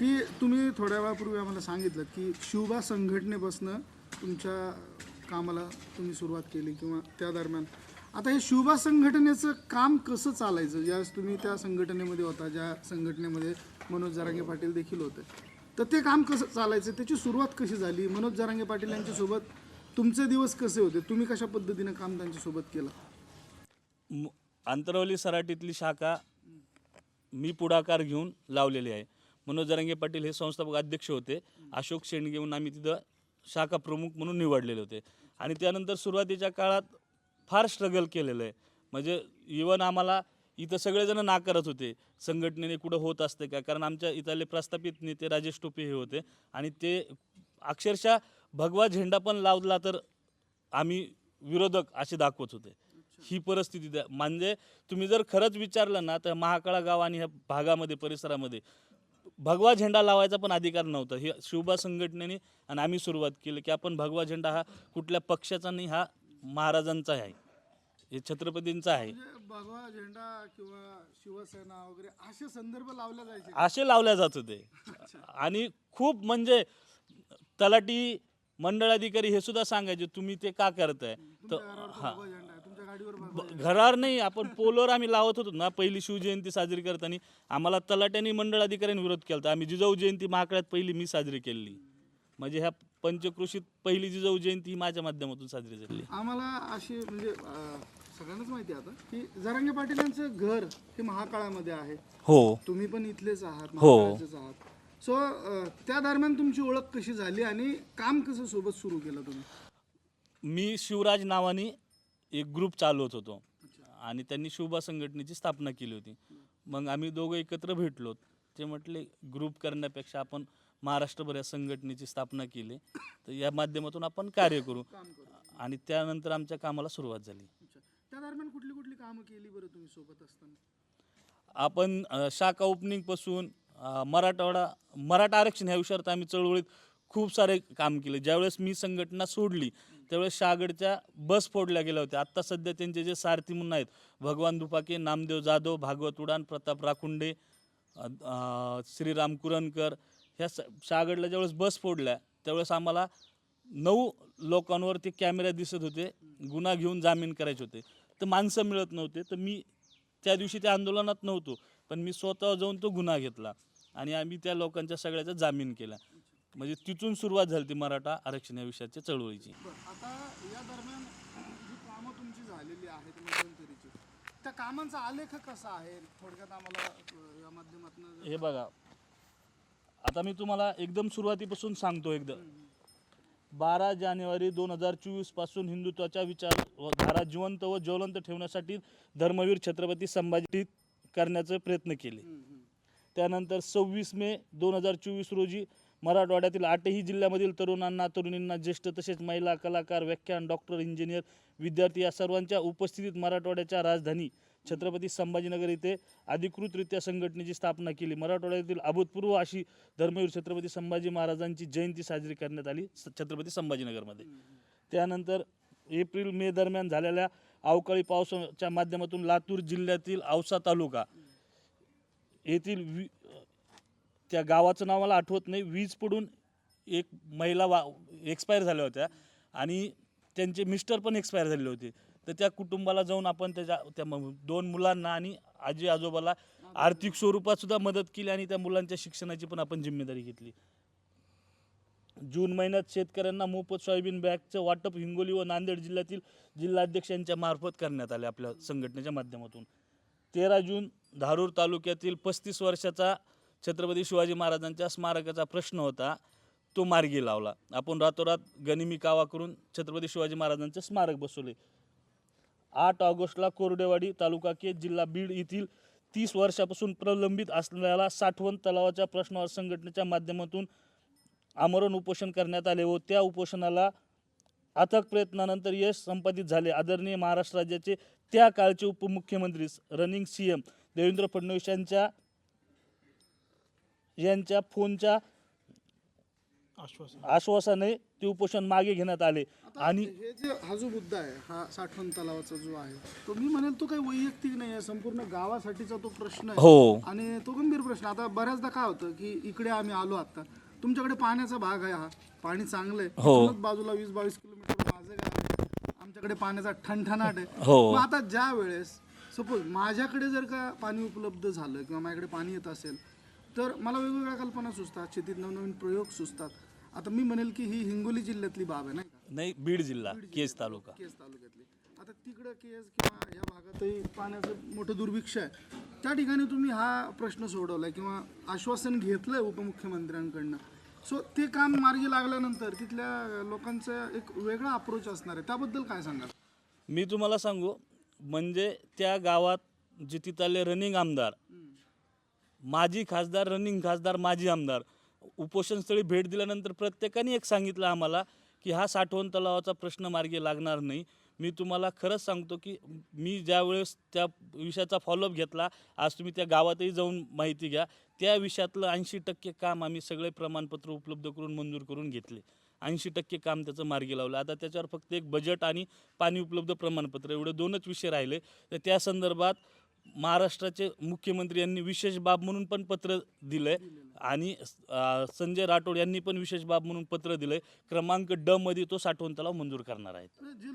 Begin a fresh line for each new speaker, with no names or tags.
की तुम्ही थोड्या वेळापूर्वी आम्हाला सांगितलं की शिवबा संघटनेपासनं तुमच्या कामाला तुम्ही सुरुवात केली किंवा त्या दरम्यान. आता हे शिवबा संघटनेचं काम कसं चालायचं? ज्यावेळेस तुम्ही त्या संघटनेमध्ये होता ज्या संघटनेमध्ये मनोज जरांगे पाटील देखील होते तर ते काम कसं चालायचं? त्याची सुरुवात कशी झाली? मनोज जरांगे पाटील यांच्यासोबत तुमचे दिवस कसे होते? तुम्ही कशा पद्धतीनं काम त्यांच्यासोबत केलं?
म- आंतरवली सराटीतली शाखा मी पुढाकार घेऊन लावलेली आहे. मनोज जरांगे पाटील हे संस्थापक अध्यक्ष होते. अशोक शेंडगे म्हणून आम्ही तिथं शाखा प्रमुख म्हणून निवडलेले होते. आणि त्यानंतर सुरुवातीच्या काळात फार स्ट्रगल केलेलं आहे. म्हणजे इवन आम्हाला इथं सगळेजण नाकारत होते. संघटनेने कुठं होत असते का? कारण आमच्या इथले प्रस्थापित नेते राजेश टोपे हे होते. आणि ते अक्षरशः भगवा झेंडा पण लावला तर आम्ही विरोधक असे दाखवत होते. ही परिस्थिती म्हणजे तुम्ही जर खरंच विचारलं ना तर महाकाळा गाव आणि ह्या भागामध्ये परिसरामध्ये भगवा झेंडा लावायचा पण अधिकार नव्हता. हे शिवबा संघटनेने आणि आम्ही सुरुवात केली की आपण भगवा झेंडा हा कुठल्या पक्षाचा नाही हा महाराजांचा आहे. हे छत्रपतींचा आहे.
म्हणजे भगवा झेंडा किंवा शिवसेना वगैरे असे संदर्भ लावले जायचे
असे लावल्या जात होते. आणि खूप म्हणजे तलाठी मंडळाधिकारी हे सुद्धा सांगायचे तुम्ही ते का करताय? तर
तुमच्या घरावर
नाही आपण पोलोवर आम्ही लावत होतो ना पहिली शिवजयंती साजरी करताना. आम्हाला तलाट्यांनी मंडळ अधिकाऱ्यांनी विरोध केला होता. आम्ही जिजाऊ जयंती महाकाळ्यात पहिली मी साजरी केली म्हणजे ह्या पंचकृषीत पहिली जिजाऊ जयंती ही माझ्या माध्यमातून साजरी झाली.
आम्हाला अशी म्हणजे सगळ्यांनाच माहिती आहे आता की जरांगे पाटील यांचं घर हे महाकाळामध्ये आहे.
हो.
तुम्ही पण इथलेच आहात
हो.
महाकाळाचेच आहात. सो त्या दरम्यान तुमची ओळख कशी झाली आणि काम कसं सोबत सुरू केलं तुम्ही?
मी शिवराज नावाने एक ग्रुप चालवत होतो. आणि त्यांनी शिवबा संघटनेची स्थापना केली होती. मग आम्ही दोघं एकत्र भेटलो. ते म्हटले ग्रुप करण्यापेक्षा आपण महाराष्ट्रभर या संघटनेची स्थापना केली. तर या माध्यमातून आपण कार्य करू. आणि त्यानंतर आमच्या कामाला सुरुवात झाली.
त्या दरम्यान कुठली कुठली कामं केली बरं तुम्ही सोबत असताना?
आपण शाखा ओपनिंगपासून मराठवाडा मराठा आरक्षण ह्या विषयावर आम्ही चळवळीत खूप सारे काम केले. ज्यावेळेस मी संघटना सोडली त्यावेळेस शहागडच्या बस फोडल्या गेल्या होत्या. आत्ता सध्या त्यांचे जे सारथी म्हणून आहेत भगवान दुपाके नामदेव जाधव भागवत उडान प्रताप राखुंडे श्रीराम कुरणकर ह्या स शहागडला ज्यावेळेस बस फोडल्या त्यावेळेस आम्हाला नऊ लोकांवर ते कॅमेरा दिसत होते गुन्हा घेऊन जामीन करायचे होते. तर माणसं मिळत नव्हते तर मी त्या दिवशी त्या आंदोलनात नव्हतो पण मी स्वतः जाऊन तो गुन्हा घेतला आणि आम्ही त्या लोकांच्या सगळ्याचा जामीन केला. म्हणजे तिथून सुरुवात झाली ती मराठा आरक्षण या विषयाच्या चळवळीची.
बरं आता या दरम्यान जी कामं तुमची झालेली आहेत मध्यंतरीची त्या कामांचा आलेख कसा आहे? थोडक्यात आम्हाला अं, या माध्यमातून
हे बघा आता मी तुम्हाला एकदम सुरुवातीपासून सांगतो एकदम बारा जानेवारी दोन हजार चोवीसपासून हिंदुत्वाच्या विचार व धारा जिवंत व ज्वलंत ठेवण्यासाठी धर्मवीर छत्रपती संभाजी करण्याचे प्रयत्न केले. त्यानंतर सव्वीस मे दोन हजार चोवीस रोजी मराठवाड्यातील आठही जिल्ह्यामधील तरुणांना तरुणींना ज्येष्ठ तसेच महिला कलाकार व्याख्यान डॉक्टर इंजिनियर विद्यार्थी या सर्वांच्या उपस्थितीत मराठवाड्याच्या राजधानी छत्रपती संभाजीनगर येथे अधिकृतरित्या संघटनेची स्थापना केली. मराठवाड्यातील अभूतपूर्व अशी धर्मवीर छत्रपती संभाजी महाराजांची जयंती साजरी करण्यात आली छत्रपती संभाजीनगरमध्ये. त्यानंतर एप्रिल मे दरम्यान झालेल्या अवकाळी पावसाच्या माध्यमातून लातूर जिल्ह्यातील औसा तालुका येथील वि त्या गावाचं नाव मला आठवत नाही. वीज पडून एक महिला वा एक्सपायर झाल्या होत्या आणि त्यांचे मिस्टर पण एक्सपायर झालेले होते. तर त्या कुटुंबाला जाऊन आपण त्याच्या त्या म- दोन मुलांना आणि आजी आजोबाला आर्थिक स्वरूपात सुद्धा मदत केली आणि त्या मुलांच्या शिक्षणाची पण आपण जिम्मेदारी घेतली. जून महिन्यात शेतकऱ्यांना मोफत सोयाबीन बॅगचं वाटप हिंगोली व नांदेड जिल्ह्यातील जिल्हाध्यक्षांच्या मार्फत करण्यात आले आपल्या संघटनेच्या माध्यमातून. तेरा जून धारूर तालुक्यातील पस्तीस वर्षाचा छत्रपती शिवाजी महाराजांच्या स्मारकाचा प्रश्न होता तो मार्गी लावला. आपण रातोरात गनिमी कावा करून छत्रपती शिवाजी महाराजांचे स्मारक बसवले. आठ ऑगस्टला कोरडेवाडी तालुका के जिल्हा बीड येथील तीस वर्षापासून प्रलंबित असलेल्या साठवण तलावाच्या प्रश्नावर संघटनेच्या माध्यमातून आमरण उपोषण करण्यात आले व त्या उपोषणाला अथक प्रयत्नानंतर यश संपादित झाले. आदरणीय महाराष्ट्र राज्याचे त्या काळचे उपमुख्यमंत्री running C M Devendra Fadnavis यांच्या यांच्या फोनच्या
आश्वासन.
आश्वासाने ते उपोषण मागे घेण्यात आले. आणि
हे जे हा जो मुद्दा आहे हा साठवण तलावाचा जो आहे तो मी म्हणेल तो काही वैयक्तिक नाही आहे संपूर्ण गावासाठीचा तो प्रश्न आहे.
हो.
आणि तो गंभीर प्रश्न आता बऱ्याचदा काय होतं की इकडे आम्ही आलो आता तुमच्याकडे पाण्याचा भाग आहे हा पाणी चांगलं आहे.
हो.
बाजूला वीस बावीस किलोमीटर माझं गाव आहे. आमच्याकडे पाण्याचा ठणठणाट आहे.
हो.
मग आता ज्या वेळेस सपोज माझ्याकडे जर का पाणी उपलब्ध झालं किंवा माझ्याकडे पाणी येत असेल तर मला वेगवेगळ्या कल्पना सुचतात शेतीत नवनवीन प्रयोग सुचतात. आता मी म्हणेल की ही हिंगोली जिल्ह्यातली बाब आहे नाही का?
नाही बीड जिल्हा केज तालुका.
केस तालुक्यातली. आता तिकडं केस किंवा या भागातही पाण्याचं मोठं दुर्भिक्ष आहे. त्या ठिकाणी तुम्ही हा प्रश्न सोडवलाय किंवा आश्वासन घेतलंय उपमुख्यमंत्र्यांकडनं. सो ते काम मार्गी लागल्यानंतर तिथल्या लोकांचा एक वेगळा अप्रोच असणार आहे. त्याबद्दल काय सांगाल?
मी तुम्हाला सांगू म्हणजे त्या गावात जे तिथले रनिंग आमदार माजी खासदार रनिंग खासदार माजी आमदार. उपोषणस्थळी भेट दिल्यानंतर प्रत्येकाने एक सांगितलं आम्हाला की हा साठवण तलावाचा प्रश्न मार्गी लागणार नाही. मी तुम्हाला खरंच सांगतो की मी ज्यावेळेस त्या विषयाचा फॉलोअप घेतला आज तुम्ही त्या गावातही जाऊन माहिती घ्या. त्या विषयातलं ऐंशी टक्के काम आम्ही सगळे प्रमाणपत्र उपलब्ध करून मंजूर करून घेतले. ऐंशी टक्के काम त्याचं मार्गी लावलं. आता त्याच्यावर फक्त एक बजेट आणि पाणी उपलब्ध प्रमाणपत्र एवढे दोनच विषय राहिले. तर त्या संदर्भात महाराष्ट्राचे मुख्यमंत्री यांनी विशेष बाब म्हणून पण पत्र दिलंय. आणि संजय राठोड यांनी पण विशेष बाब म्हणून पत्र दिलंय. क्रमांक ड मध्ये तो साठवण तलाव मंजूर करणार आहेत.